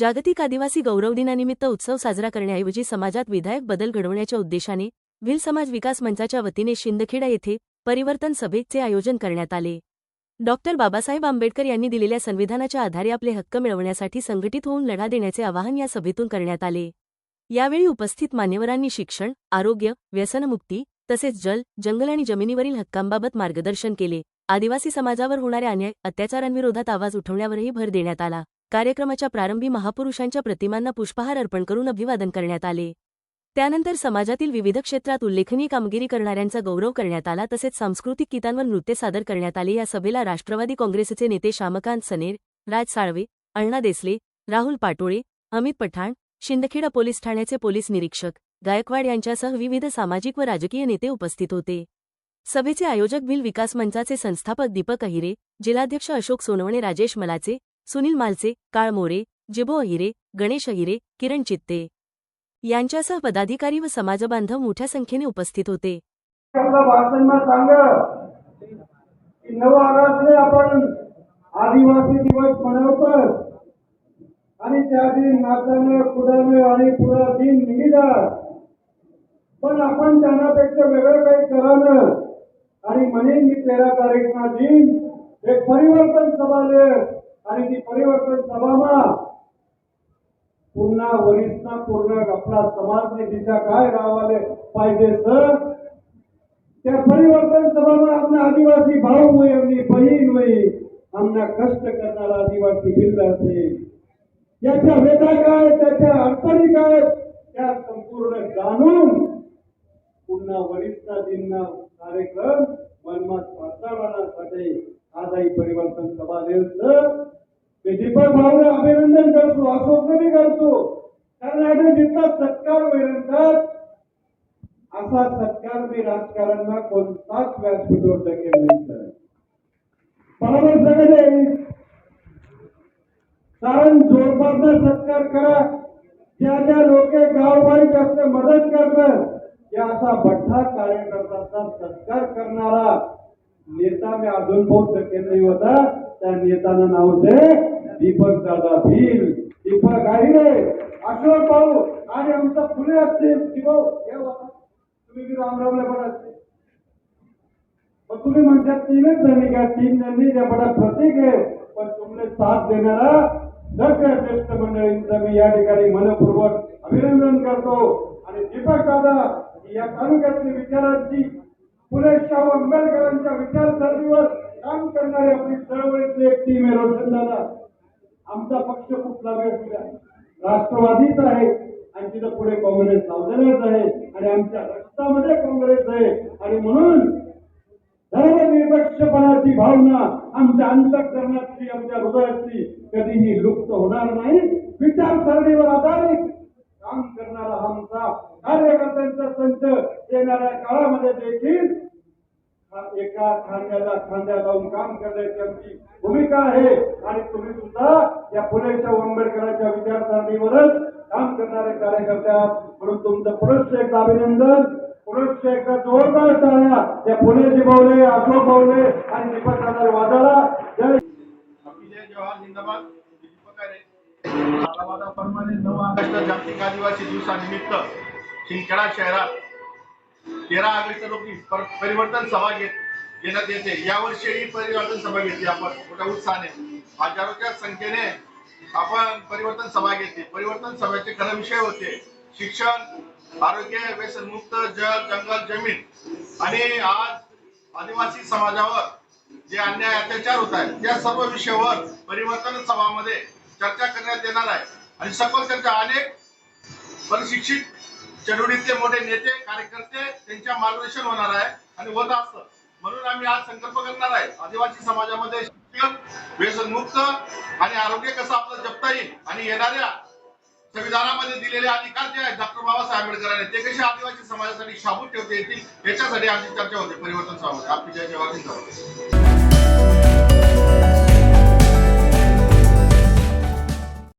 जागतिक आदिवासी गौरव दिनानिमित्त उत्सव साजरा करण्याऐवजी समाजात विधायक बदल घडवण्याच्या उद्देशाने भिल समाज विकास मंचाच्या वतीने शिंदखेडा येथे परिवर्तन सभेचे आयोजन करण्यात आले. डॉक्टर बाबासाहेब आंबेडकर यांनी दिलेल्या संविधानाच्या आधारे आपले हक्क मिळवण्यासाठी संघटित होऊन लढा देण्याचे आवाहन या सभेतून करण्यात आले. यावेळी उपस्थित मान्यवरांनी शिक्षण आरोग्य व्यसनमुक्ती तसेच जल जंगल आणि जमिनीवरील हक्कांबाबत मार्गदर्शन केले. आदिवासी समाजावर होणाऱ्या अन्याय अत्याचारांविरोधात आवाज उठवण्यावरही भर देण्यात आला. कार्यक्रमाच्या प्रारंभी महापुरुषांच्या प्रतिमांना पुष्पहार अर्पण करून अभिवादन करण्यात आले. त्यानंतर समाजातील विविध क्षेत्रात उल्लेखनीय कामगिरी करणाऱ्यांचा गौरव करण्यात आला तसेच सांस्कृतिक गीतांवर नृत्य सादर करण्यात आले. या सभेला राष्ट्रवादी काँग्रेसचे नेते श्यामकांत सनेर राज साळवे अण्णा देसले राहुल पाटोळे अमित पठाण शिंदखेडा पोलीस ठाण्याचे पोलीस निरीक्षक गायकवाड यांच्यासह विविध सामाजिक व राजकीय नेते उपस्थित होते. सभेचे आयोजक भिल विकास मंचाचे संस्थापक दीपक अहिरे जिल्हाध्यक्ष अशोक सोनवणे राजेश मलाचे सुनील मालसे काळ मोरे जिबो अहिरे गणेश अहिरे किरण चित्ते यांच्यासह पदाधिकारी व समाजबांधव मोठ्या संख्येने उपस्थित होते. आपण आदिवासी दिवस मनवतो. आणि त्या दिन नाचणं कुदणं आणि पुरा दिन निघितात पण आपण त्यांनापेक्षा वेगळं काही करणं आणि म्हणेन मी तेरा तारीखना दिन एक परिवर्तन सभा ले आणि ती परिवर्तन सभामा पुन्हा वरिष्ठ पूर्ण आपला समाज दिशा काय राहावाले पाहिजे सर? त्या परिवर्तन सभामा आपला आदिवासी भाऊ होई आमनी बहीण होई आमना कष्ट करणारा आदिवासी भिल्ल असेल याच्या वेदा काय त्याच्या अडचणी काय त्या संपूर्ण जाणून पुन्हा वरिष्ठाजींना कार्यक्रम मनमात सातारण्यासाठी आजही परिवर्तन सभा देऊ सर मी दीपक भाऊने अभिनंदन करतो अशोक करतो. कारण आता जितका सत्कार मिळतात असा सत्कार मी राजकारणाला कोणताच व्यासपीठावर दखेल नाही सर. बरोबर सगळे. कारण जोरदारचा सत्कार करा. ज्या ज्या लोक गाववाईक असते मदत करणं या असा भट्टा कार्यकर्त्यांचा सत्कार करणारा नेता मी अजून बहुत दखेल नाही होता. त्या नेत्यानं नाव होते दीपक दादा भीम दीपक आहिरे अशोक भाऊ आणि आमचा फुले असतील. शिवभाऊ हे तुम्ही बी रामरावला पण असते पण तुम्ही म्हणतात तीनच जणी का तीन जणी त्या बडा प्रतीक आहे. पण तुमने साथ देणारा सगळ्या ज्येष्ठ मंडळींचं. मी या ठिकाणी मनपूर्वक अभिनंदन करतो. आणि दीपक दादा या तालुक्यातली विचारांची फुले शाहू आंबेडकरांच्या विचारसरणीवर काम करणारे आपली चळवळीतली एक टीम आहे रोशन दादा. आमचा पक्ष कुठला वेळ राष्ट्रवादीच आहे आणि तिथं पुढे काँग्रेस लावलेलाच आहे आणि आमच्या रक्तामध्ये काँग्रेस आहे. आणि म्हणून धर्मनिरपेक्षपणाची भावना आमच्या अंतःकरणातली आमच्या हृदयातली कधीही लुप्त होणार नाही. विचारसरणीवर आधारित काम करणारा आमचा कार्यकर्त्यांचा संच येणाऱ्या काळामध्ये देखील एका खांद्याला खांद्या लावून काम करण्याची आमची भूमिका आहे. आणि तुम्ही सुद्धा या फुलेच्या आंबेडकरांच्या विचारसरणीवरच काम करणारे कार्यकर्ते आहात. म्हणून तुमचं पुरुष एकदा अभिनंदन पुरुष एकदा जोरदार टाळ्या या पुणे जिबवले अशोक भावले आणि दीपक दादा वादाला जय अभिजय जवाहर जिंदाबाद. दीपक आहे नऊ ऑगस्ट जागतिक आदिवासी दिवसानिमित्त शिंदखेडा शहरात तेरा ऑगस्ट रोजी परिवर्तन सभा घेत घेण्यात येते. यावर्षी ही परिवर्तन सभा घेतली आपण. मोठ्या उत्साहाने. हजारोच्या संख्येने आपण परिवर्तन सभा घेतली. परिवर्तन सभेचे खरं विषय होते शिक्षण आरोग्य व्यसनमुक्त जल जंगल जमीन. आणि आज आदिवासी समाजावर जे अन्याय अत्याचार होत आहेत त्या सर्व विषयावर परिवर्तन सभामध्ये चर्चा करण्यात येणार आहे. आणि सखोल चर्चा अनेक प्रशिक्षित चळवळीतले मोठे नेते कार्यकर्ते त्यांच्या मार्गदर्शन होणार आहे आणि होत असतं म्हणून आम्ही आज संकल्प करणार आहे. आदिवासी समाजामध्ये शिक्षण व्यसनमुक्त आणि आरोग्य कसं आपलं जपता येईल आणि येणाऱ्या संविधानामध्ये दिलेले अधिकार जे आहेत डॉक्टर बाबासाहेब आंबेडकरांनी ते कसे आदिवासी समाजासाठी शाबूत ठेवता येतील याच्यासाठी आमची चर्चा होते. परिवर्तन समाज आपली जय जवाहर